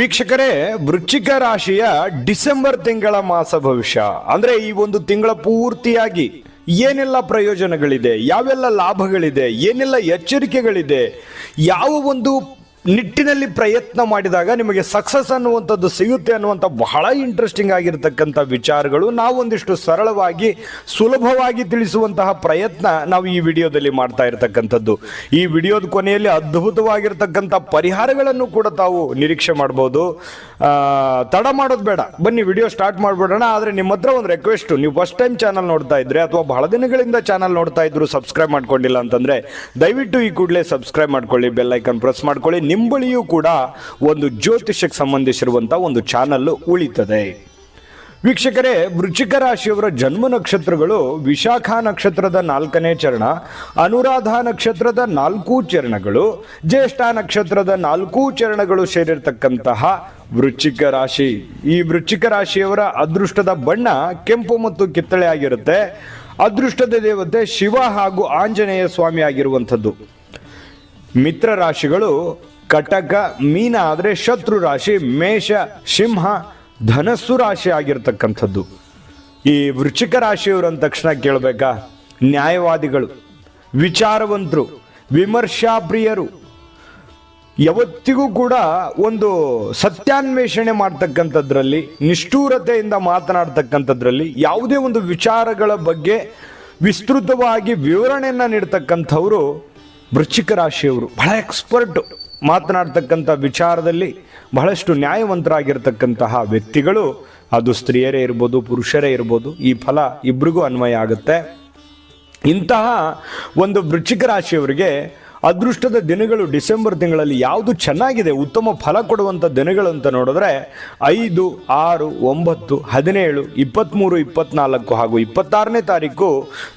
ವೀಕ್ಷಕರೇ, ವೃಶ್ಚಿಕ ರಾಶಿಯ ಡಿಸೆಂಬರ್ ತಿಂಗಳ ಮಾಸ ಭವಿಷ್ಯ. ಅಂದ್ರೆ ಈ ಒಂದು ತಿಂಗಳ ಪೂರ್ತಿಯಾಗಿ ಏನೆಲ್ಲ ಪ್ರಯೋಜನಗಳಿದೆ, ಯಾವೆಲ್ಲ ಲಾಭಗಳಿದೆ, ಏನೆಲ್ಲ ಎಚ್ಚರಿಕೆಗಳಿದೆ, ಯಾವ ಒಂದು ನಿಟ್ಟಿನಲ್ಲಿ ಪ್ರಯತ್ನ ಮಾಡಿದಾಗ ನಿಮಗೆ ಸಕ್ಸಸ್ ಅನ್ನುವಂಥದ್ದು ಸಿಗುತ್ತೆ ಅನ್ನುವಂಥ ಬಹಳ ಇಂಟ್ರೆಸ್ಟಿಂಗ್ ಆಗಿರತಕ್ಕಂಥ ವಿಚಾರಗಳು. ನಾವೊಂದಿಷ್ಟು ಸರಳವಾಗಿ, ಸುಲಭವಾಗಿ ತಿಳಿಸುವಂತಹ ಪ್ರಯತ್ನ ನಾವು ಈ ವಿಡಿಯೋದಲ್ಲಿ ಮಾಡ್ತಾ ಇರತಕ್ಕಂಥದ್ದು. ಈ ವಿಡಿಯೋದ ಕೊನೆಯಲ್ಲಿ ಅದ್ಭುತವಾಗಿರ್ತಕ್ಕಂಥ ಪರಿಹಾರಗಳನ್ನು ಕೂಡ ತಾವು ನಿರೀಕ್ಷೆ ಮಾಡ್ಬೋದು. ತಡ ಮಾಡೋದು ಬೇಡ. ಬನ್ನಿ, ವಿಡಿಯೋ ಸ್ಟಾರ್ಟ್ ಮಾಡಿಬಿಡೋಣ. ಆದರೆ ನಿಮ್ಮ ಹತ್ರ ಒಂದು ರಿಕ್ವೆಸ್ಟು ನೀವು ಫಸ್ಟ್ ಟೈಮ್ ಚಾನಲ್ ನೋಡ್ತಾ ಇದ್ರೆ ಅಥವಾ ಬಹಳ ದಿನಗಳಿಂದ ಚಾನಲ್ ನೋಡ್ತಾ ಇದ್ರು ಸಬ್ಸ್ಕ್ರೈಬ್ ಮಾಡ್ಕೊಂಡಿಲ್ಲ ಅಂತಂದರೆ ದಯವಿಟ್ಟು ಈ ಕೂಡಲೇ ಸಬ್ಸ್ಕ್ರೈಬ್ ಮಾಡ್ಕೊಳ್ಳಿ ಬೆಲ್ ಐಕನ್ ಪ್ರೆಸ್ ಮಾಡ್ಕೊಳ್ಳಿ. ನಿಮ್ಮ ಬಳಿಯೂ ಕೂಡ ಒಂದು ಜ್ಯೋತಿಷಕ್ಕೆ ಸಂಬಂಧಿಸಿರುವಂಥ ಒಂದು ಚಾನಲ್ ಉಳಿತದೆ. ವೀಕ್ಷಕರೇ, ವೃಶ್ಚಿಕ ರಾಶಿಯವರ ಜನ್ಮ ನಕ್ಷತ್ರಗಳು ವಿಶಾಖ ನಕ್ಷತ್ರದ ನಾಲ್ಕನೇ ಚರಣ, ಅನುರಾಧ ನಕ್ಷತ್ರದ ನಾಲ್ಕು ಚರಣಗಳು, ಜ್ಯೇಷ್ಠ ನಕ್ಷತ್ರದ ನಾಲ್ಕು ಚರಣಗಳು ಸೇರಿರ್ತಕ್ಕಂತಹ ವೃಶ್ಚಿಕ ರಾಶಿ. ಈ ವೃಶ್ಚಿಕ ರಾಶಿಯವರ ಅದೃಷ್ಟದ ಬಣ್ಣ ಕೆಂಪು ಮತ್ತು ಕಿತ್ತಳೆ ಆಗಿರುತ್ತೆ. ಅದೃಷ್ಟದ ದೇವತೆ ಶಿವ ಹಾಗೂ ಆಂಜನೇಯ ಸ್ವಾಮಿ ಆಗಿರುವಂಥದ್ದು. ಮಿತ್ರ ರಾಶಿಗಳು ಕಟಕ ಮೀನ ಆದರೆ ಶತ್ರು ರಾಶಿ, ಮೇಷ, ಸಿಂಹ, ಧನಸ್ಸು ರಾಶಿ ಆಗಿರ್ತಕ್ಕಂಥದ್ದು. ಈ ವೃಶ್ಚಿಕ ರಾಶಿಯವರು ಅಂದ ತಕ್ಷಣ ಕೇಳಬೇಕಾ? ನ್ಯಾಯವಾದಿಗಳು, ವಿಚಾರವಂತರು ವಿಮರ್ಶಾ ಪ್ರಿಯರು ಯಾವತ್ತಿಗೂ ಕೂಡ ಒಂದು ಸತ್ಯಾನ್ವೇಷಣೆ ಮಾಡ್ತಕ್ಕಂಥದ್ರಲ್ಲಿ, ನಿಷ್ಠೂರತೆಯಿಂದ ಮಾತನಾಡ್ತಕ್ಕಂಥದ್ರಲ್ಲಿ ಯಾವುದೇ ಒಂದು ವಿಚಾರಗಳ ಬಗ್ಗೆ ವಿಸ್ತೃತವಾಗಿ ವಿವರಣೆಯನ್ನು ನೀಡ್ತಕ್ಕಂಥವರು ವೃಶ್ಚಿಕ ರಾಶಿಯವರು. ಬಹಳ ಎಕ್ಸ್ಪರ್ಟ್. ಮಾತನಾಡ್ತಕ್ಕಂಥ ವಿಚಾರದಲ್ಲಿ ಬಹಳಷ್ಟು ನ್ಯಾಯವಂತರಾಗಿರ್ತಕ್ಕಂತಹ ವ್ಯಕ್ತಿಗಳು, ಅದು ಸ್ತ್ರೀಯರೇ ಇರ್ಬೋದು, ಪುರುಷರೇ ಇರ್ಬೋದು, ಈ ಫಲ ಇಬ್ರಿಗೂ ಅನ್ವಯ ಆಗುತ್ತೆ. ಇಂತಹ ಒಂದು ವೃಶ್ಚಿಕ ರಾಶಿಯವರಿಗೆ ಅದೃಷ್ಟದ ದಿನಗಳು ಡಿಸೆಂಬರ್ ತಿಂಗಳಲ್ಲಿ ಯಾವುದು ಚೆನ್ನಾಗಿದೆ, ಉತ್ತಮ ಫಲ ಕೊಡುವಂಥ ದಿನಗಳು ಅಂತ ನೋಡಿದ್ರೆ ಐದು, ಆರು, ಒಂಬತ್ತು, ಹದಿನೇಳು, ಇಪ್ಪತ್ತ್ಮೂರು ಇಪ್ಪತ್ನಾಲ್ಕು ಹಾಗೂ ಇಪ್ಪತ್ತಾರನೇ ತಾರೀಕು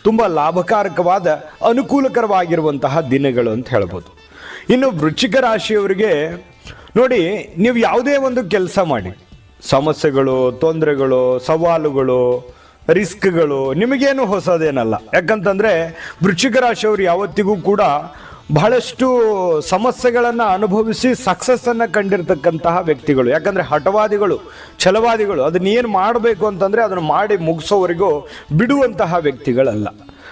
ತುಂಬ ಲಾಭಕಾರಕವಾದ, ಅನುಕೂಲಕರವಾಗಿರುವಂತಹ ದಿನಗಳು ಅಂತ ಹೇಳ್ಬೋದು. ಇನ್ನು ವೃಶ್ಚಿಕ ರಾಶಿಯವರಿಗೆ ನೋಡಿ, ನೀವು ಯಾವುದೇ ಒಂದು ಕೆಲಸ ಮಾಡಿ. ಸಮಸ್ಯೆಗಳು, ತೊಂದರೆಗಳು, ಸವಾಲುಗಳು, ರಿಸ್ಕ್ಗಳು, ನಿಮಗೇನು ಹೊಸದೇನಲ್ಲ. ಯಾಕಂತಂದರೆ, ವೃಶ್ಚಿಕ ರಾಶಿಯವರು ಯಾವತ್ತಿಗೂ ಕೂಡ ಬಹಳಷ್ಟು ಸಮಸ್ಯೆಗಳನ್ನು ಅನುಭವಿಸಿ ಸಕ್ಸಸ್ಸನ್ನು ಕಂಡಿರ್ತಕ್ಕಂತಹ ವ್ಯಕ್ತಿಗಳು. ಯಾಕಂದರೆ, ಹಠವಾದಿಗಳು, ಛಲವಾದಿಗಳು ಅದನ್ನ ಏನು ಮಾಡಬೇಕು ಅಂತಂದರೆ ಅದನ್ನು ಮಾಡಿ ಮುಗಿಸೋವರೆಗೂ ಬಿಡುವಂತಹ ವ್ಯಕ್ತಿಗಳಲ್ಲ.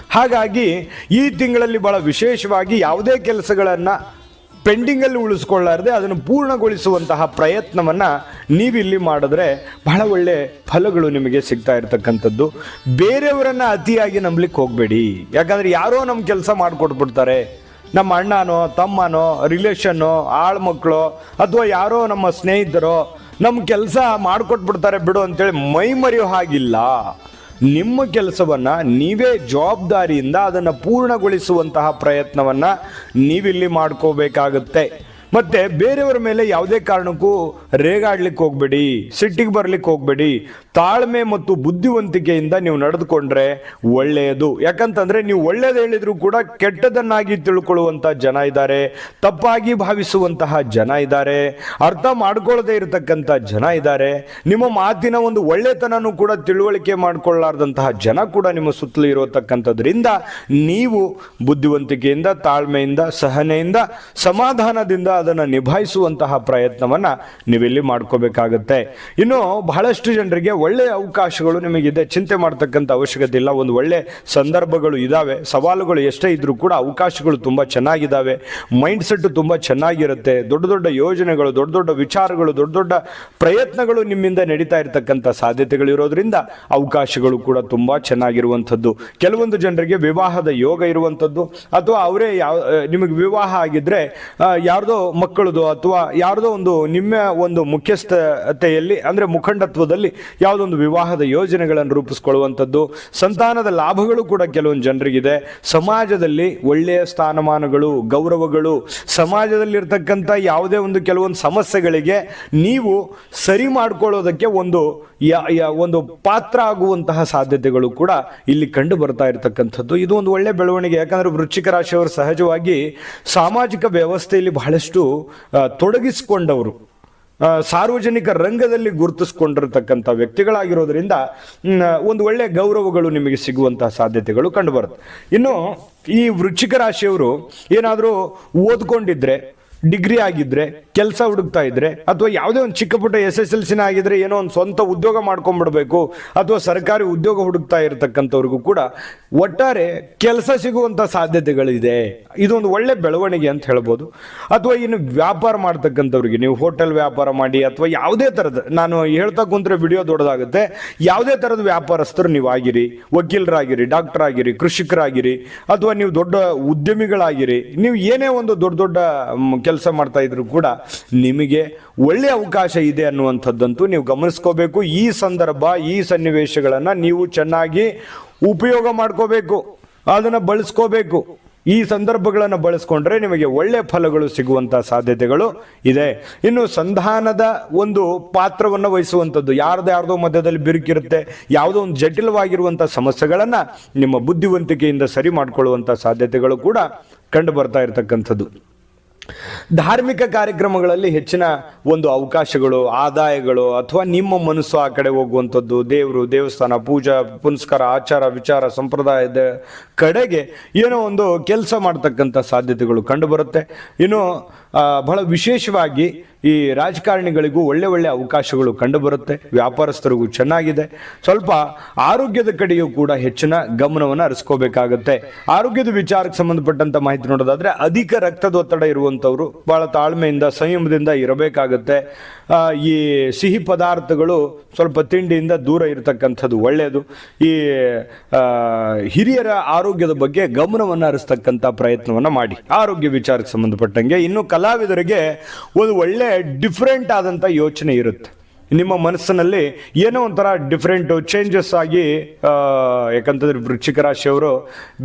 ಹಾಗಾಗಿ, ಈ ತಿಂಗಳಲ್ಲಿ ಭಾಳ ವಿಶೇಷವಾಗಿ ಯಾವುದೇ ಕೆಲಸಗಳನ್ನು ಪೆಂಡಿಂಗಲ್ಲಿ ಉಳಿಸ್ಕೊಳ್ಳಾರ್ದೆ ಅದನ್ನು ಪೂರ್ಣಗೊಳಿಸುವಂತಹ ಪ್ರಯತ್ನವನ್ನು ನೀವಿಲ್ಲಿ ಮಾಡಿದ್ರೆ ಬಹಳ ಒಳ್ಳೆ ಫಲಗಳು ನಿಮಗೆ ಸಿಗ್ತಾ ಇರತಕ್ಕಂಥದ್ದು. ಬೇರೆಯವರನ್ನ ಅತಿಯಾಗಿ ನಂಬಲಿಕ್ಕೆ ಹೋಗಬೇಡಿ. ಯಾಕಂದ್ರೆ ಯಾರೋ ನಮ್ಮ ಕೆಲಸ ಮಾಡಿಕೊಟ್ಬಿಡ್ತಾರೆ. ನಮ್ಮ ಅಣ್ಣನೋ, ತಮ್ಮನೋ ರಿಲೇಷನ್ನೋ ಆಳ್ ಮಕ್ಕಳು ಅಥವಾ ಯಾರೋ ನಮ್ಮ ಸ್ನೇಹಿತರೋ ನಮ್ಮ ಕೆಲಸ ಮಾಡಿಕೊಟ್ಬಿಡ್ತಾರೆ ಬಿಡು ಅಂತೇಳಿ ಮೈ ಮರೆಯೋ ಹಾಗಿಲ್ಲ. ನಿಮ್ಮ ಕೆಲಸವನ್ನ ನೀವೇ ಜವಾಬ್ದಾರಿಯಿಂದ ಅದನ್ನು ಪೂರ್ಣಗೊಳಿಸುವಂತಹ ಪ್ರಯತ್ನವನ್ನ ನೀವಿಲ್ಲಿ ಮಾಡ್ಕೋಬೇಕಾಗುತ್ತೆ. ಮತ್ತೆ ಬೇರೆಯವರ ಮೇಲೆ ಯಾವುದೇ ಕಾರಣಕ್ಕೂ ರೇಗಾಡ್ಲಿಕ್ಕೆ ಹೋಗ್ಬೇಡಿ, ಸಿಟ್ಟಿಗೆ ಬರ್ಲಿಕ್ಕೆ ಹೋಗ್ಬೇಡಿ. ತಾಳ್ಮೆ ಮತ್ತು ಬುದ್ಧಿವಂತಿಕೆಯಿಂದ ನೀವು ನಡೆದುಕೊಂಡ್ರೆ ಒಳ್ಳೆಯದು. ಯಾಕಂತಂದ್ರೆ ನೀವು ಒಳ್ಳೇದು ಹೇಳಿದ್ರು ಕೂಡ ಕೆಟ್ಟದನ್ನಾಗಿ ತಿಳ್ಕೊಳ್ಳುವಂತ ಜನ ಇದ್ದಾರೆ, ತಪ್ಪಾಗಿ ಭಾವಿಸುವಂತಹ ಜನ ಇದ್ದಾರೆ, ಅರ್ಥ ಮಾಡ್ಕೊಳ್ಳದೆ ಇರತಕ್ಕಂಥ ಜನ ಇದ್ದಾರೆ. ನಿಮ್ಮ ಮಾತಿನ ಒಂದು ಒಳ್ಳೆತನನೂ ಕೂಡ ತಿಳುವಳಿಕೆ ಮಾಡ್ಕೊಳ್ಳಾರ್ದಂತಹ ಜನ ಕೂಡ ನಿಮ್ಮ ಸುತ್ತಲೂ ಇರತಕ್ಕಂಥದ್ರಿಂದ ನೀವು ಬುದ್ಧಿವಂತಿಕೆಯಿಂದ, ತಾಳ್ಮೆಯಿಂದ, ಸಹನೆಯಿಂದ, ಸಮಾಧಾನದಿಂದ ಅದನ್ನು ನಿಭಾಯಿಸುವಂತಹ ಪ್ರಯತ್ನವನ್ನು ನೀವಿಲ್ಲಿ ಮಾಡ್ಕೋಬೇಕಾಗುತ್ತೆ. ಇನ್ನು ಬಹಳಷ್ಟು ಜನರಿಗೆ ಒಳ್ಳೆಯ ಅವಕಾಶಗಳು ನಿಮಗಿದೆ. ಚಿಂತೆ ಮಾಡ್ತಕ್ಕಂಥ ಅವಶ್ಯಕತೆ ಇಲ್ಲ. ಒಂದು ಒಳ್ಳೆ ಸಂದರ್ಭಗಳು ಇದಾವೆ. ಸವಾಲುಗಳು ಎಷ್ಟೇ ಇದ್ರೂ ಕೂಡ ಅವಕಾಶಗಳು ತುಂಬ ಚೆನ್ನಾಗಿದ್ದಾವೆ ಮೈಂಡ್ ಸೆಟ್ ತುಂಬ ಚೆನ್ನಾಗಿರುತ್ತೆ. ದೊಡ್ಡ ದೊಡ್ಡ ಯೋಜನೆಗಳು, ದೊಡ್ಡ ದೊಡ್ಡ ವಿಚಾರಗಳು, ದೊಡ್ಡ ದೊಡ್ಡ ಪ್ರಯತ್ನಗಳು ನಿಮ್ಮಿಂದ ನಡೀತಾ ಇರತಕ್ಕಂಥ ಸಾಧ್ಯತೆಗಳು ಇರೋದ್ರಿಂದ ಅವಕಾಶಗಳು ಕೂಡ ತುಂಬ ಚೆನ್ನಾಗಿರುವಂಥದ್ದು. ಕೆಲವೊಂದು ಜನರಿಗೆ ವಿವಾಹದ ಯೋಗ ಇರುವಂಥದ್ದು. ಅಥವಾ ಅವರೇ ಯಾವ, ನಿಮಗೆ ವಿವಾಹ ಆಗಿದ್ರೆ ಯಾರ್ದೋ ಮಕ್ಕಳದು ಅಥವಾ ಯಾರದೋ ಒಂದು ನಿಮ್ಮ ಒಂದು ಮುಖ್ಯಸ್ಥತೆಯಲ್ಲಿ, ಅಂದರೆ ಮುಖಂಡತ್ವದಲ್ಲಿ ಯಾವುದೊಂದು ವಿವಾಹದ ಯೋಜನೆಗಳನ್ನು ರೂಪಿಸ್ಕೊಳ್ಳುವಂಥದ್ದು, ಸಂತಾನದ ಲಾಭಗಳು ಕೂಡ ಕೆಲವೊಂದು ಜನರಿಗಿದೆ. ಸಮಾಜದಲ್ಲಿ ಒಳ್ಳೆಯ ಸ್ಥಾನಮಾನಗಳು, ಗೌರವಗಳು, ಸಮಾಜದಲ್ಲಿರ್ತಕ್ಕಂಥ ಯಾವುದೇ ಒಂದು ಕೆಲವೊಂದು ಸಮಸ್ಯೆಗಳಿಗೆ ನೀವು ಸರಿ ಮಾಡ್ಕೊಳ್ಳೋದಕ್ಕೆ ಒಂದು ಒಂದು ಪಾತ್ರ ಆಗುವಂತಹ ಸಾಧ್ಯತೆಗಳು ಕೂಡ ಇಲ್ಲಿ ಕಂಡು ಬರ್ತಾ ಇರತಕ್ಕಂಥದ್ದು. ಇದು ಒಂದು ಒಳ್ಳೆ ಬೆಳವಣಿಗೆ. ಯಾಕಂದ್ರೆ ವೃಶ್ಚಿಕ ರಾಶಿಯವರು ಸಹಜವಾಗಿ ಸಾಮಾಜಿಕ ವ್ಯವಸ್ಥೆಯಲ್ಲಿ ಬಹಳಷ್ಟು ತೊಡಗಿಸಿಕೊಂಡವರು. ಸಾರ್ವಜನಿಕ ರಂಗದಲ್ಲಿ ಗುರುತಿಸ್ಕೊಂಡಿರ್ತಕ್ಕಂಥ ವ್ಯಕ್ತಿಗಳಾಗಿರೋದ್ರಿಂದ ಒಂದು ಒಳ್ಳೆ ಗೌರವಗಳು ನಿಮಗೆ ಸಿಗುವಂತಹ ಸಾಧ್ಯತೆಗಳು ಕಂಡುಬರುತ್ತೆ ಇನ್ನು ಈ ವೃಶ್ಚಿಕ ರಾಶಿಯವರು ಏನಾದರೂ ಓದ್ಕೊಂಡಿದ್ರೆ ಡಿಗ್ರಿ ಆಗಿದ್ರೆ, ಕೆಲಸ ಹುಡುಕ್ತಾ ಇದ್ರೆ, ಅಥವಾ ಯಾವುದೇ ಒಂದು ಚಿಕ್ಕ ಪುಟ್ಟ ಎಸ್ ಎಸ್ ಎಲ್ ಸಿನ ಆಗಿದ್ರೆ ಏನೋ ಒಂದು ಸ್ವಂತ ಉದ್ಯೋಗ ಮಾಡ್ಕೊಂಡ್ಬಿಡ್ಬೇಕು, ಅಥವಾ ಸರ್ಕಾರಿ ಉದ್ಯೋಗ ಹುಡುಕ್ತಾ ಇರತಕ್ಕಂಥವ್ರಿಗೂ ಕೂಡ ಒಟ್ಟಾರೆ ಕೆಲಸ ಸಿಗುವಂತ ಸಾಧ್ಯತೆಗಳಿದೆ. ಇದೊಂದು ಒಳ್ಳೆ ಬೆಳವಣಿಗೆ ಅಂತ ಹೇಳ್ಬೋದು. ಅಥವಾ ಇನ್ನು ವ್ಯಾಪಾರ ಮಾಡ್ತಕ್ಕಂಥವ್ರಿಗೆ, ನೀವು ಹೋಟೆಲ್ ವ್ಯಾಪಾರ ಮಾಡಿ, ಅಥವಾ ಯಾವುದೇ ಥರದ, ನಾನು ಹೇಳ್ತಾ ಕುಂತ್ರೆ ವಿಡಿಯೋ ದೊಡ್ಡದಾಗುತ್ತೆ, ಯಾವುದೇ ಥರದ ವ್ಯಾಪಾರಸ್ಥರು ನೀವು ಆಗಿರಿ ವಕೀಲರಾಗಿರಿ ಡಾಕ್ಟರ್ ಆಗಿರಿ ಕೃಷಿಕರಾಗಿರಿ, ಅಥವಾ ನೀವು ದೊಡ್ಡ ಉದ್ಯಮಿಗಳಾಗಿರಿ, ನೀವು ಏನೇ ಒಂದು ದೊಡ್ಡ ದೊಡ್ಡ ಕೆಲಸ ಮಾಡ್ತಾ ಇದ್ರು ಕೂಡ ನಿಮಗೆ ಒಳ್ಳೆಯ ಅವಕಾಶ ಇದೆ ಅನ್ನುವಂಥದ್ದಂತೂ ನೀವು ಗಮನಿಸ್ಕೋಬೇಕು. ಈ ಸಂದರ್ಭ, ಈ ಸನ್ನಿವೇಶಗಳನ್ನು ನೀವು ಚೆನ್ನಾಗಿ ಉಪಯೋಗ ಮಾಡ್ಕೋಬೇಕು. ಅದನ್ನು ಬಳಸ್ಕೋಬೇಕು. ಈ ಸಂದರ್ಭಗಳನ್ನು ಬಳಸ್ಕೊಂಡ್ರೆ ನಿಮಗೆ ಒಳ್ಳೆ ಫಲಗಳು ಸಿಗುವಂಥ ಸಾಧ್ಯತೆಗಳು ಇದೆ. ಇನ್ನು ಸಂಧಾನದ ಒಂದು ಪಾತ್ರವನ್ನು ವಹಿಸುವಂಥದ್ದು ಯಾರ್ದು ಯಾರ್ದೋ ಮಧ್ಯದಲ್ಲಿ ಬಿರುಕಿರುತ್ತೆ, ಯಾವುದೋ ಒಂದು ಜಟಿಲವಾಗಿರುವಂಥ ಸಮಸ್ಯೆಗಳನ್ನ ನಿಮ್ಮ ಬುದ್ಧಿವಂತಿಕೆಯಿಂದ ಸರಿ ಮಾಡ್ಕೊಳ್ಳುವಂಥ ಸಾಧ್ಯತೆಗಳು ಕೂಡ ಕಂಡು ಬರ್ತಾ ಇರತಕ್ಕಂಥದ್ದು. ಧಾರ್ಮಿಕ ಕಾರ್ಯಕ್ರಮಗಳಲ್ಲಿ ಹೆಚ್ಚಿನ ಒಂದು ಅವಕಾಶಗಳು, ಆದಾಯಗಳು ಅಥವಾ ನಿಮ್ಮ ಮನಸ್ಸು ಆ ಕಡೆ ಹೋಗುವಂಥದ್ದು, ದೇವರು, ದೇವಸ್ಥಾನ, ಪೂಜಾ, ಪುನಸ್ಕಾರ, ಆಚಾರ, ವಿಚಾರ, ಸಂಪ್ರದಾಯದ ಕಡೆಗೆ ಏನೋ ಒಂದು ಕೆಲಸ ಮಾಡ್ತಕ್ಕಂಥ ಸಾಧ್ಯತೆಗಳು ಕಂಡುಬರುತ್ತೆ. ಇನ್ನು ಬಹಳ ವಿಶೇಷವಾಗಿ ಈ ರಾಜಕಾರಣಿಗಳಿಗೂ ಒಳ್ಳೆ ಒಳ್ಳೆ ಅವಕಾಶಗಳು ಕಂಡುಬರುತ್ತೆ. ವ್ಯಾಪಾರಸ್ಥರಿಗೂ ಚೆನ್ನಾಗಿದೆ. ಸ್ವಲ್ಪ ಆರೋಗ್ಯದ ಕಡೆಯೂ ಕೂಡ ಹೆಚ್ಚಿನ ಗಮನವನ್ನು ಹರಿಸ್ಕೋಬೇಕಾಗತ್ತೆ. ಆರೋಗ್ಯದ ವಿಚಾರಕ್ಕೆ ಸಂಬಂಧಪಟ್ಟಂತ ಮಾಹಿತಿ ನೋಡೋದಾದ್ರೆ ಅಧಿಕ ರಕ್ತದೊತ್ತಡ ಇರುವಂಥವ್ರು ಬಹಳ ತಾಳ್ಮೆಯಿಂದ, ಸಂಯಮದಿಂದ ಇರಬೇಕಾಗತ್ತೆ. ಈ ಸಿಹಿ ಪದಾರ್ಥಗಳು ಸ್ವಲ್ಪ ತಿಂಡಿಯಿಂದ ದೂರ ಇರತಕ್ಕಂಥದ್ದು ಒಳ್ಳೆಯದು. ಈ ಹಿರಿಯರ ಆರೋಗ್ಯದ ಬಗ್ಗೆ ಗಮನವನ್ನು ಹರಿಸ್ತಕ್ಕಂಥ ಪ್ರಯತ್ನವನ್ನು ಮಾಡಿ. ಆರೋಗ್ಯ ವಿಚಾರಕ್ಕೆ ಸಂಬಂಧಪಟ್ಟಂಗೆ ಇನ್ನು ಕಲಾವಿದರಿಗೆ ಒಂದು ಒಳ್ಳೆ ಡಿಫ್ರೆಂಟ್ ಆದಂಥ ಯೋಚನೆ ಇರುತ್ತೆ. ನಿಮ್ಮ ಮನಸ್ಸಿನಲ್ಲಿ ಏನೋ ಒಂಥರ ಡಿಫ್ರೆಂಟು ಚೇಂಜಸ್ ಆಗಿ ಯಾಕಂತಂದ್ರೆ ವೃಶ್ಚಿಕ ರಾಶಿಯವರು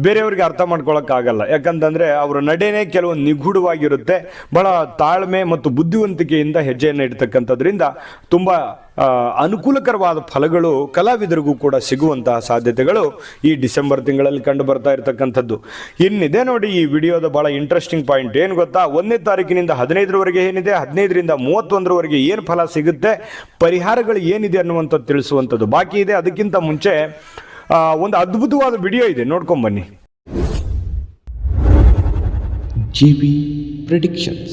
ಬೇರೆಯವ್ರಿಗೆ ಅರ್ಥ ಮಾಡ್ಕೊಳಕ್ಕಾಗಲ್ಲ. ಯಾಕಂತಂದ್ರೆ ಅವರ ನಡೆನೇ ಕೆಲವೊಂದು ನಿಗೂಢವಾಗಿರುತ್ತೆ. ಬಹಳ ತಾಳ್ಮೆ ಮತ್ತು ಬುದ್ಧಿವಂತಿಕೆಯಿಂದ ಹೆಜ್ಜೆಯನ್ನು ಇಡ್ತಕ್ಕಂಥದ್ರಿಂದ ತುಂಬ ಅನುಕೂಲಕರವಾದ ಫಲಗಳು ಕಲಾವಿದರಿಗೂ ಕೂಡ ಸಿಗುವಂತಹ ಸಾಧ್ಯತೆಗಳು ಈ ಡಿಸೆಂಬರ್ ತಿಂಗಳಲ್ಲಿ ಕಂಡು ಬರ್ತಾ ಇರತಕ್ಕಂಥದ್ದು. ಇನ್ನಿದೆ ನೋಡಿ ಈ ವಿಡಿಯೋದ ಬಹಳ ಇಂಟ್ರೆಸ್ಟಿಂಗ್ ಪಾಯಿಂಟ್ ಏನು ಗೊತ್ತಾ? ಒಂದನೇ ತಾರೀಕಿನಿಂದ ಹದಿನೈದರವರೆಗೆ ಏನಿದೆ? ಹದಿನೈದರಿಂದ ಮೂವತ್ತೊಂದರವರೆಗೆ ಏನು ಫಲ ಸಿಗುತ್ತೆ? ಪರಿಹಾರಗಳು ಏನಿದೆ ಅನ್ನುವಂಥದ್ದು ತಿಳಿಸುವಂಥದ್ದು. ಬಾಕಿ ಇದೆ, ಅದಕ್ಕಿಂತ ಮುಂಚೆ ಒಂದು ಅದ್ಭುತವಾದ ವಿಡಿಯೋ ಇದೆ. ನೋಡ್ಕೊಂಬನ್ನಿ GB Predictions.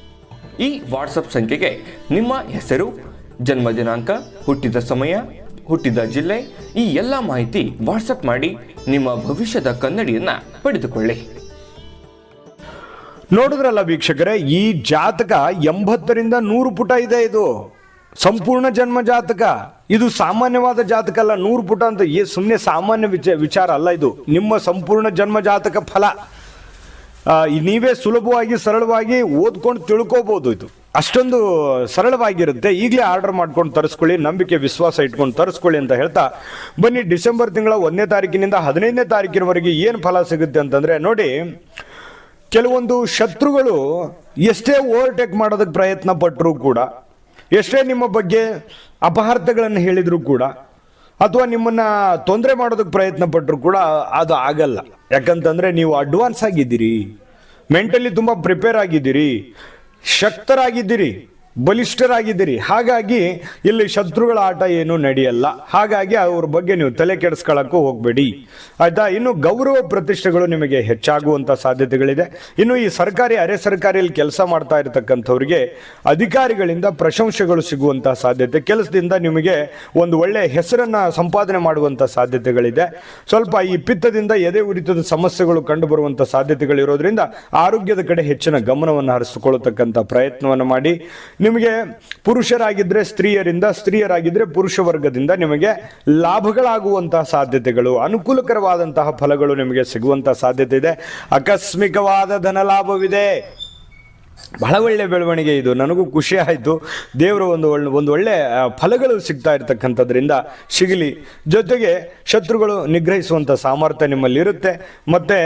ಈ ವಾಟ್ಸಪ್ ಸಂಖ್ಯೆಗೆ ನಿಮ್ಮ ಹೆಸರು, ಜನ್ಮ ದಿನಾಂಕ, ಹುಟ್ಟಿದ ಸಮಯ, ಹುಟ್ಟಿದ ಜಿಲ್ಲೆ, ಈ ಎಲ್ಲ ಮಾಹಿತಿ ವಾಟ್ಸಪ್ ಮಾಡಿ ನಿಮ್ಮ ಭವಿಷ್ಯದ ಕನ್ನಡಿಯನ್ನ ಪಡೆದುಕೊಳ್ಳಿ. ನೋಡಿದ್ರಲ್ಲ ವೀಕ್ಷಕರೇ, ಈ ಜಾತಕ ಎಂಬತ್ತರಿಂದ ನೂರು ಪುಟ ಇದೆ ಇದು. ಸಂಪೂರ್ಣ ಜನ್ಮ ಜಾತಕ. ಇದು ಸಾಮಾನ್ಯವಾದ ಜಾತಕ ಅಲ್ಲ, ನೂರು ಪುಟ ಅಂತ ಸುಮ್ಮನೆ ಸಾಮಾನ್ಯ ವಿಚ, ವಿಚಾರ ಅಲ್ಲ ಇದು. ನಿಮ್ಮ ಸಂಪೂರ್ಣ ಜನ್ಮ ಜಾತಕ ಫಲ. ನೀವೇ ಸುಲಭವಾಗಿ, ಸರಳವಾಗಿ ಓದ್ಕೊಂಡು ತಿಳ್ಕೊಬೋದು ಇದು. ಅಷ್ಟೊಂದು ಸರಳವಾಗಿರುತ್ತೆ. ಈಗಲೇ ಆರ್ಡರ್ ಮಾಡ್ಕೊಂಡು ತರಿಸ್ಕೊಳ್ಳಿ, ನಂಬಿಕೆ, ವಿಶ್ವಾಸ ಇಟ್ಕೊಂಡು ತರಿಸ್ಕೊಳ್ಳಿ ಅಂತ ಹೇಳ್ತಾ, ಬನ್ನಿ ಡಿಸೆಂಬರ್ ತಿಂಗಳ ಒಂದನೇ ತಾರೀಕಿನಿಂದ ಹದಿನೈದನೇ ತಾರೀಕಿನವರೆಗೆ ಏನು ಫಲ ಸಿಗುತ್ತೆ ಅಂತಂದರೆ, ನೋಡಿ, ಕೆಲವೊಂದು ಶತ್ರುಗಳು ಎಷ್ಟೇ ಓವರ್ಟೇಕ್ ಮಾಡೋದಕ್ಕೆ ಪ್ರಯತ್ನ ಪಟ್ಟರೂ ಕೂಡ, ಎಷ್ಟೇ ನಿಮ್ಮ ಬಗ್ಗೆ ಅಪಹಾರ್ಥಗಳನ್ನು ಹೇಳಿದರೂ ಕೂಡ ಅಥವಾ ನಿಮ್ಮನ್ನ ತೊಂದರೆ ಮಾಡೋದಕ್ಕೆ ಪ್ರಯತ್ನ ಪಟ್ಟರು ಕೂಡ ಅದು ಆಗಲ್ಲ. ಯಾಕಂತಂದ್ರೆ ನೀವು ಅಡ್ವಾನ್ಸ್ ಆಗಿದ್ದೀರಿ. ಮೆಂಟಲಿ ತುಂಬ ಪ್ರಿಪೇರ್ ಆಗಿದ್ದೀರಿ. ಶಕ್ತರಾಗಿದ್ದೀರಿ. ಬಲಿಷ್ಠರಾಗಿದ್ದೀರಿ. ಹಾಗಾಗಿ ಇಲ್ಲಿ ಶತ್ರುಗಳ ಆಟ ಏನು ನಡೆಯಲ್ಲ. ಹಾಗಾಗಿ ಅವ್ರ ಬಗ್ಗೆ ನೀವು ತಲೆ ಕೆಡಿಸ್ಕೊಳ್ಳೋಕ್ಕೂ ಹೋಗಬೇಡಿ. ಆಯಿತಾ? ಇನ್ನು ಗೌರವ ಪ್ರತಿಷ್ಠೆಗಳು ನಿಮಗೆ ಹೆಚ್ಚಾಗುವಂಥ ಸಾಧ್ಯತೆಗಳಿದೆ. ಇನ್ನು ಈ ಸರ್ಕಾರಿ, ಅರೆ ಸರ್ಕಾರಿಯಲ್ಲಿ ಕೆಲಸ ಮಾಡ್ತಾ ಇರತಕ್ಕಂಥವ್ರಿಗೆ ಅಧಿಕಾರಿಗಳಿಂದ ಪ್ರಶಂಸೆಗಳು ಸಿಗುವಂಥ ಸಾಧ್ಯತೆ, ಕೆಲಸದಿಂದ ನಿಮಗೆ ಒಂದು ಒಳ್ಳೆಯ ಹೆಸರನ್ನು ಸಂಪಾದನೆ ಮಾಡುವಂಥ ಸಾಧ್ಯತೆಗಳಿದೆ. ಸ್ವಲ್ಪ ಈ ಪಿತ್ತದಿಂದ ಎದೆ ಉರಿತದ ಸಮಸ್ಯೆಗಳು ಕಂಡುಬರುವಂಥ ಸಾಧ್ಯತೆಗಳಿರೋದ್ರಿಂದ ಆರೋಗ್ಯದ ಕಡೆ ಹೆಚ್ಚಿನ ಗಮನವನ್ನು ಹರಿಸಿಕೊಳ್ಳತಕ್ಕಂಥ ಪ್ರಯತ್ನವನ್ನು ಮಾಡಿ. ನಿಮಗೆ ಪುರುಷರಾಗಿದ್ದರೆ ಸ್ತ್ರೀಯರಿಂದ ಸ್ತ್ರೀಯರಾಗಿದ್ದರೆ ಪುರುಷ ವರ್ಗದಿಂದ ನಿಮಗೆ ಲಾಭಗಳಾಗುವಂತಹ ಸಾಧ್ಯತೆಗಳು, ಅನುಕೂಲಕರವಾದಂತಹ ಫಲಗಳು ನಿಮಗೆ ಸಿಗುವಂತಹ ಸಾಧ್ಯತೆ ಇದೆ. ಆಕಸ್ಮಿಕವಾದ ಧನ ಲಾಭವಿದೆ ಬಹಳ ಒಳ್ಳೆ ಬೆಳವಣಿಗೆ ಇದು. ನನಗೂ ಖುಷಿ ಆಯಿತು. ದೇವರ ಒಂದು ಒಳ್ಳೆ ಒಂದು ಒಳ್ಳೆ ಫಲಗಳು ಸಿಗ್ತಾ ಇರತಕ್ಕಂಥದ್ರಿಂದ ಸಿಗಲಿ. ಜೊತೆಗೆ ಶತ್ರುಗಳು ನಿಗ್ರಹಿಸುವಂಥ ಸಾಮರ್ಥ್ಯ ನಿಮ್ಮಲ್ಲಿರುತ್ತೆ. ಮತ್ತು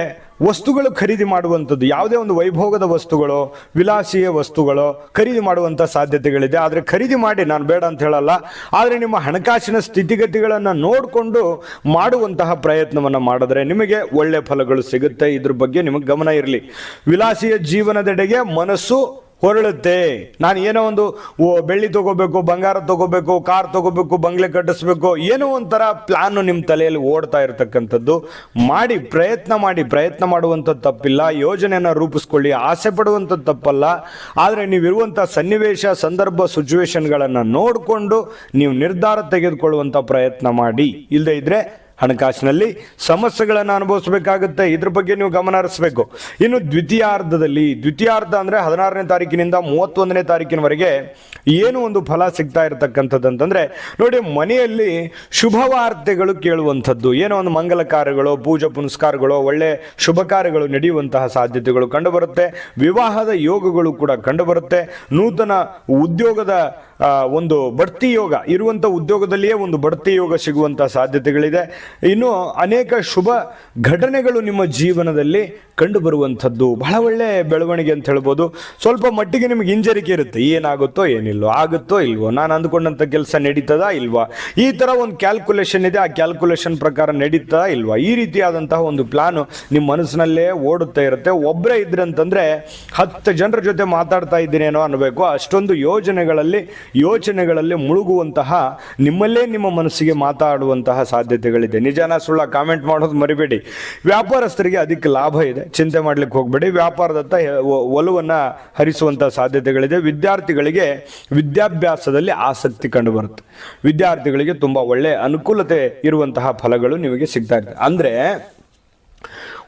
ವಸ್ತುಗಳು ಖರೀದಿ ಮಾಡುವಂಥದ್ದು, ಯಾವುದೇ ಒಂದು ವೈಭೋಗದ ವಸ್ತುಗಳು, ವಿಲಾಸೀಯ ವಸ್ತುಗಳು ಖರೀದಿ ಮಾಡುವಂಥ ಸಾಧ್ಯತೆಗಳಿದೆ. ಆದರೆ ಖರೀದಿ ಮಾಡಿ, ನಾನು ಬೇಡ ಅಂತ ಹೇಳಲ್ಲ. ಆದರೆ ನಿಮ್ಮ ಹಣಕಾಸಿನ ಸ್ಥಿತಿಗತಿಗಳನ್ನು ನೋಡಿಕೊಂಡು ಮಾಡುವಂತಹ ಪ್ರಯತ್ನವನ್ನು ಮಾಡಿದ್ರೆ ನಿಮಗೆ ಒಳ್ಳೆ ಫಲಗಳು ಸಿಗುತ್ತೆ. ಇದ್ರ ಬಗ್ಗೆ ನಿಮಗೆ ಗಮನ ಇರಲಿ. ವಿಲಾಸಿಯ ಜೀವನದೆಡೆಗೆ ಮನಸ್ಸು ಹೊರಳುತ್ತೆ. ನಾನು ಏನೋ ಒಂದು ಓ, ಬೆಳ್ಳಿ ತಗೋಬೇಕು ಬಂಗಾರ ತಗೋಬೇಕು ಕಾರ್ ತಗೋಬೇಕು ಬಂಗ್ಲೆ ಕಟ್ಟಿಸ್ಬೇಕು ಏನೋ ಒಂಥರ ಪ್ಲಾನ್ ನಿಮ್ಮ ತಲೆಯಲ್ಲಿ ಓಡ್ತಾ ಇರತಕ್ಕಂಥದ್ದು. ಮಾಡಿ ಪ್ರಯತ್ನ ಮಾಡಿ ಪ್ರಯತ್ನ ಮಾಡುವಂಥದ್ದು ತಪ್ಪಿಲ್ಲ. ಯೋಜನೆಯನ್ನು ರೂಪಿಸ್ಕೊಳ್ಳಿ. ಆಸೆ ಪಡುವಂಥದ್ದು ತಪ್ಪಲ್ಲ. ಆದರೆ ನೀವಿರುವಂಥ ಸನ್ನಿವೇಶ ಸಂದರ್ಭ ಸಿಚುವೇಶನ್ಗಳನ್ನು ನೋಡಿಕೊಂಡು ನೀವು ನಿರ್ಧಾರ ತೆಗೆದುಕೊಳ್ಳುವಂಥ ಪ್ರಯತ್ನ ಮಾಡಿ. ಇಲ್ಲದೇ ಇದ್ರೆ ಹಣಕಾಸಿನಲ್ಲಿ ಸಮಸ್ಯೆಗಳನ್ನು ಅನುಭವಿಸಬೇಕಾಗುತ್ತೆ. ಇದ್ರ ಬಗ್ಗೆ ನೀವು ಗಮನ ಹರಿಸಬೇಕು. ಇನ್ನು ದ್ವಿತೀಯಾರ್ಧದಲ್ಲಿ, ದ್ವಿತೀಯಾರ್ಧ ಅಂದರೆ ಹದಿನಾರನೇ ತಾರೀಕಿನಿಂದ ಮೂವತ್ತೊಂದನೇ ತಾರೀಕಿನವರೆಗೆ ಏನು ಒಂದು ಫಲ ಸಿಗ್ತಾ ಇರತಕ್ಕಂಥದ್ದು ಅಂತಂದರೆ, ನೋಡಿ ಮನೆಯಲ್ಲಿ ಶುಭವಾರ್ತೆಗಳು ಕೇಳುವಂಥದ್ದು. ಏನೋ ಒಂದು ಮಂಗಲ ಕಾರ್ಯಗಳು ಪೂಜಾ ಪುನಸ್ಕಾರಗಳು, ಒಳ್ಳೆ ಶುಭ ಕಾರ್ಯಗಳು ನಡೆಯುವಂತಹ ಸಾಧ್ಯತೆಗಳು ಕಂಡುಬರುತ್ತೆ. ವಿವಾಹದ ಯೋಗಗಳು ಕೂಡ ಕಂಡುಬರುತ್ತೆ. ನೂತನ ಉದ್ಯೋಗದ ಒಂದು ಬಡ್ತಿ ಯೋಗ ಇರುವಂಥ ಉದ್ಯೋಗದಲ್ಲಿಯೇ ಒಂದು ಬಡ್ತಿ ಯೋಗ ಸಿಗುವಂಥ ಸಾಧ್ಯತೆಗಳಿದೆ. ಇನ್ನು ಅನೇಕ ಶುಭ ಘಟನೆಗಳು ನಿಮ್ಮ ಜೀವನದಲ್ಲಿ ಕಂಡು ಬರುವಂಥದ್ದು ಬಹಳ ಒಳ್ಳೆ ಬೆಳವಣಿಗೆ ಅಂತ ಹೇಳ್ಬೋದು. ಸ್ವಲ್ಪ ಮಟ್ಟಿಗೆ ನಿಮಗೆ ಹಿಂಜರಿಕೆ ಇರುತ್ತೆ. ಏನಾಗುತ್ತೋ ಏನಿಲ್ಲೋ, ಆಗುತ್ತೋ ಇಲ್ವೋ, ನಾನು ಅಂದ್ಕೊಂಡಂಥ ಕೆಲಸ ನಡೀತದಾ ಇಲ್ವಾ? ಈ ಥರ ಒಂದು ಕ್ಯಾಲ್ಕುಲೇಷನ್ ಇದೆ. ಆ ಕ್ಯಾಲ್ಕುಲೇಷನ್ ಪ್ರಕಾರ ನಡೀತದಾ ಇಲ್ವಾ? ಈ ರೀತಿಯಾದಂತಹ ಒಂದು ಪ್ಲಾನು ನಿಮ್ಮ ಮನಸ್ಸಿನಲ್ಲೇ ಓಡುತ್ತಾ ಇರುತ್ತೆ. ಒಬ್ಬರೇ ಇದ್ರೆ ಅಂತಂದ್ರೆ ಹತ್ತು ಜನರ ಜೊತೆ ಮಾತಾಡ್ತಾ ಇದ್ದೀನೇನೋ ಅನ್ನಬೇಕು ಅಷ್ಟೊಂದು ಯೋಜನೆಗಳಲ್ಲಿ ಯೋಚನೆಗಳಲ್ಲಿ ಮುಳುಗುವಂತಹ, ನಿಮ್ಮಲ್ಲೇ ನಿಮ್ಮ ಮನಸ್ಸಿಗೆ ಮಾತಾಡುವಂತಹ ಸಾಧ್ಯತೆಗಳಿದೆ. ನಿಜಾನ ಸುಳ್ಳ ಕಾಮೆಂಟ್ ಮಾಡೋದು ಮರಿಬೇಡಿ. ವ್ಯಾಪಾರಸ್ಥರಿಗೆ ಅದಕ್ಕೆ ಲಾಭ ಇದೆ. ಚಿಂತೆ ಮಾಡ್ಲಿಕ್ಕೆ ಹೋಗಬೇಡಿ. ವ್ಯಾಪಾರದತ್ತ ಒಲವನ್ನು ಹರಿಸುವಂಥ ಸಾಧ್ಯತೆಗಳಿದೆ. ವಿದ್ಯಾರ್ಥಿಗಳಿಗೆ ವಿದ್ಯಾಭ್ಯಾಸದಲ್ಲಿ ಆಸಕ್ತಿ ಕಂಡುಬರುತ್ತೆ. ವಿದ್ಯಾರ್ಥಿಗಳಿಗೆ ತುಂಬ ಒಳ್ಳೆಯ ಅನುಕೂಲತೆ ಇರುವಂತಹ ಫಲಗಳು ನಿಮಗೆ ಸಿಗ್ತಾ ಇರ್ತದೆ. ಅಂದರೆ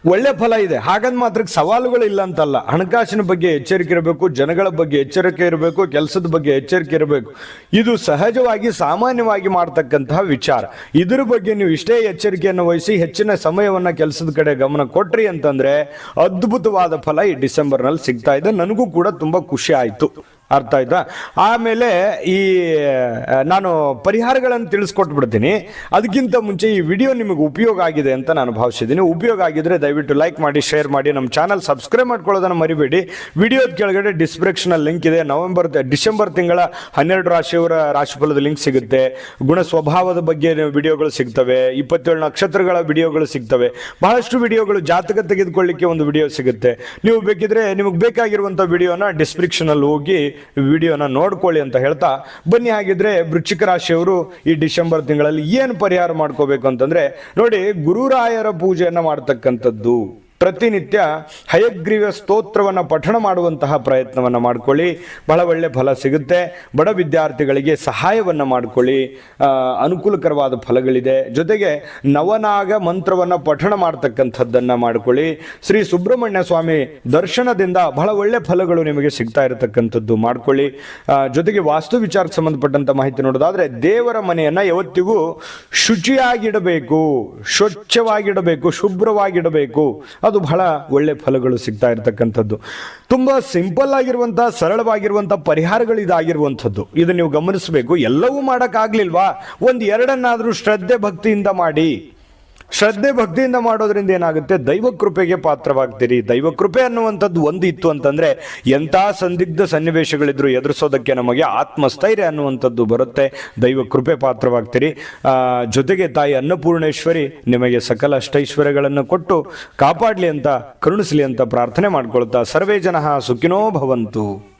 ಒಳ್ಳೆ ಫಲ ಇದೆ. ಹಾಗಂದ್ ಮಾತ್ರಕ್ಕೆ ಸವಾಲುಗಳು ಇಲ್ಲ ಅಂತಲ್ಲ. ಹಣಕಾಸಿನ ಬಗ್ಗೆ ಎಚ್ಚರಿಕೆ ಇರಬೇಕು, ಜನಗಳ ಬಗ್ಗೆ ಎಚ್ಚರಿಕೆ ಇರಬೇಕು, ಕೆಲಸದ ಬಗ್ಗೆ ಎಚ್ಚರಿಕೆ ಇರಬೇಕು. ಇದು ಸಹಜವಾಗಿ ಸಾಮಾನ್ಯವಾಗಿ ಮಾಡ್ತಕ್ಕಂತಹ ವಿಚಾರ. ಇದ್ರ ಬಗ್ಗೆ ನೀವು ಇಷ್ಟೇ ಎಚ್ಚರಿಕೆಯನ್ನು ವಹಿಸಿ, ಹೆಚ್ಚಿನ ಸಮಯವನ್ನು ಕೆಲಸದ ಕಡೆ ಗಮನ ಕೊಟ್ರಿ ಅಂತಂದ್ರೆ, ಅದ್ಭುತವಾದ ಫಲ ಈ ಡಿಸೆಂಬರ್ನಲ್ಲಿ ಸಿಗ್ತಾ ಇದೆ. ನನಗೂ ಕೂಡ ತುಂಬ ಖುಷಿ ಆಯಿತು. ಅರ್ಥ ಆಯ್ತಾ? ಆಮೇಲೆ ಈ ನಾನು ಪರಿಹಾರಗಳನ್ನು ತಿಳಿಸ್ಕೊಟ್ಬಿಡ್ತೀನಿ. ಅದಕ್ಕಿಂತ ಮುಂಚೆ ಈ ವಿಡಿಯೋ ನಿಮಗೆ ಉಪಯೋಗ ಆಗಿದೆ ಅಂತ ನಾನು ಭಾವಿಸಿದ್ದೀನಿ. ಉಪಯೋಗ ಆಗಿದ್ರೆ ದಯವಿಟ್ಟು ಲೈಕ್ ಮಾಡಿ, ಶೇರ್ ಮಾಡಿ, ನಮ್ಮ ಚಾನಲ್ ಸಬ್ಸ್ಕ್ರೈಬ್ ಮಾಡ್ಕೊಳ್ಳೋದನ್ನು ಮರಿಬೇಡಿ. ವಿಡಿಯೋದ ಕೆಳಗಡೆ ಡಿಸ್ಕ್ರಿಪ್ಷನಲ್ಲಿ ಲಿಂಕ್ ಇದೆ. ನವೆಂಬರ್, ಡಿಸೆಂಬರ್ ತಿಂಗಳ ಹನ್ನೆರಡು ರಾಶಿಯವರ ರಾಶಿಫಲದ ಲಿಂಕ್ ಸಿಗುತ್ತೆ. ಗುಣ ಸ್ವಭಾವದ ಬಗ್ಗೆ ವಿಡಿಯೋಗಳು ಸಿಗ್ತವೆ. ಇಪ್ಪತ್ತೇಳು ನಕ್ಷತ್ರಗಳ ವಿಡಿಯೋಗಳು ಸಿಗ್ತವೆ. ಬಹಳಷ್ಟು ವಿಡಿಯೋಗಳು ಜಾತಕ ತೆಗೆದುಕೊಳ್ಳಿಕ್ಕೆ ಒಂದು ವಿಡಿಯೋ ಸಿಗುತ್ತೆ. ನೀವು ಬೇಕಿದ್ರೆ ನಿಮಗೆ ಬೇಕಾಗಿರುವಂಥ ವಿಡಿಯೋನ ಡಿಸ್ಕ್ರಿಪ್ಷನಲ್ಲಿ ಹೋಗಿ ವಿಡಿಯೋನ ನೋಡ್ಕೊಳ್ಳಿ ಅಂತ ಹೇಳ್ತಾ ಬನ್ನಿ. ಹಾಗಿದ್ರೆ ವೃಶ್ಚಿಕ ರಾಶಿಯವರು ಈ ಡಿಸೆಂಬರ್ ತಿಂಗಳಲ್ಲಿ ಏನು ಪರಿಹಾರ ಮಾಡ್ಕೋಬೇಕು ಅಂತಂದ್ರೆ ನೋಡಿ ಗುರುರಾಯರ ಪೂಜೆಯನ್ನು ಮಾಡ್ತಕ್ಕಂಥದ್ದು. ಪ್ರತಿನಿತ್ಯ ಹಯಗ್ರೀವ ಸ್ತೋತ್ರವನ್ನು ಪಠಣ ಮಾಡುವಂತಹ ಪ್ರಯತ್ನವನ್ನು ಮಾಡ್ಕೊಳ್ಳಿ. ಬಹಳ ಒಳ್ಳೆ ಫಲ ಸಿಗುತ್ತೆ. ಬಡ ವಿದ್ಯಾರ್ಥಿಗಳಿಗೆ ಸಹಾಯವನ್ನು ಮಾಡ್ಕೊಳ್ಳಿ. ಅನುಕೂಲಕರವಾದ ಫಲಗಳಿದೆ. ಜೊತೆಗೆ ನವನಾಗ ಮಂತ್ರವನ್ನು ಪಠಣ ಮಾಡ್ತಕ್ಕಂಥದ್ದನ್ನು ಮಾಡ್ಕೊಳ್ಳಿ. ಶ್ರೀ ಸುಬ್ರಹ್ಮಣ್ಯ ಸ್ವಾಮಿ ದರ್ಶನದಿಂದ ಬಹಳ ಒಳ್ಳೆ ಫಲಗಳು ನಿಮಗೆ ಸಿಗ್ತಾ ಇರತಕ್ಕಂಥದ್ದು ಮಾಡ್ಕೊಳ್ಳಿ. ಜೊತೆಗೆ ವಾಸ್ತು ವಿಚಾರಕ್ಕೆ ಸಂಬಂಧಪಟ್ಟಂಥ ಮಾಹಿತಿ ನೋಡೋದಾದರೆ ದೇವರ ಮನೆಯನ್ನು ಯಾವತ್ತಿಗೂ ಶುಚಿಯಾಗಿಡಬೇಕು, ಸ್ವಚ್ಛವಾಗಿಡಬೇಕು, ಶುಭ್ರವಾಗಿಡಬೇಕು. ಅದು ಬಹಳ ಒಳ್ಳೆ ಫಲಗಳು ಸಿಗ್ತಾ ಇರತಕ್ಕಂಥದ್ದು. ತುಂಬ ಸಿಂಪಲ್ ಆಗಿರುವಂಥ, ಸರಳವಾಗಿರುವಂಥ ಪರಿಹಾರಗಳು ಇದಾಗಿರುವಂಥದ್ದು. ಇದು ನೀವು ಗಮನಿಸಬೇಕು, ಎಲ್ಲವೂ ಮಾಡೋಕ್ಕಾಗಲಿಲ್ವಾ? ಒಂದು ಎರಡನ್ನಾದರೂ ಶ್ರದ್ಧೆ ಭಕ್ತಿಯಿಂದ ಮಾಡಿ. ಶ್ರದ್ಧೆ ಭಕ್ತಿಯಿಂದ ಮಾಡೋದ್ರಿಂದ ಏನಾಗುತ್ತೆ? ದೈವ ಕೃಪೆಗೆ ಪಾತ್ರವಾಗ್ತೀರಿ. ದೈವ ಕೃಪೆ ಅನ್ನುವಂಥದ್ದು ಒಂದು ಇತ್ತು ಅಂತಂದ್ರೆ ಎಂಥ ಸಂದಿಗ್ಧ ಸನ್ನಿವೇಶಗಳಿದ್ರು ಎದುರಿಸೋದಕ್ಕೆ ನಮಗೆ ಆತ್ಮಸ್ಥೈರ್ಯ ಅನ್ನುವಂಥದ್ದು ಬರುತ್ತೆ. ದೈವ ಕೃಪೆ ಪಾತ್ರವಾಗ್ತೀರಿ. ಜೊತೆಗೆ ತಾಯಿ ಅನ್ನಪೂರ್ಣೇಶ್ವರಿ ನಿಮಗೆ ಸಕಲ ಅಷ್ಟೈಶ್ವರ್ಯಗಳನ್ನು ಕೊಟ್ಟು ಕಾಪಾಡಲಿ ಅಂತ, ಕರುಣಿಸಲಿ ಅಂತ ಪ್ರಾರ್ಥನೆ ಮಾಡ್ಕೊಳ್ತಾ ಸರ್ವೇ ಜನ ಸುಖಿನೋ ಭವಂತು.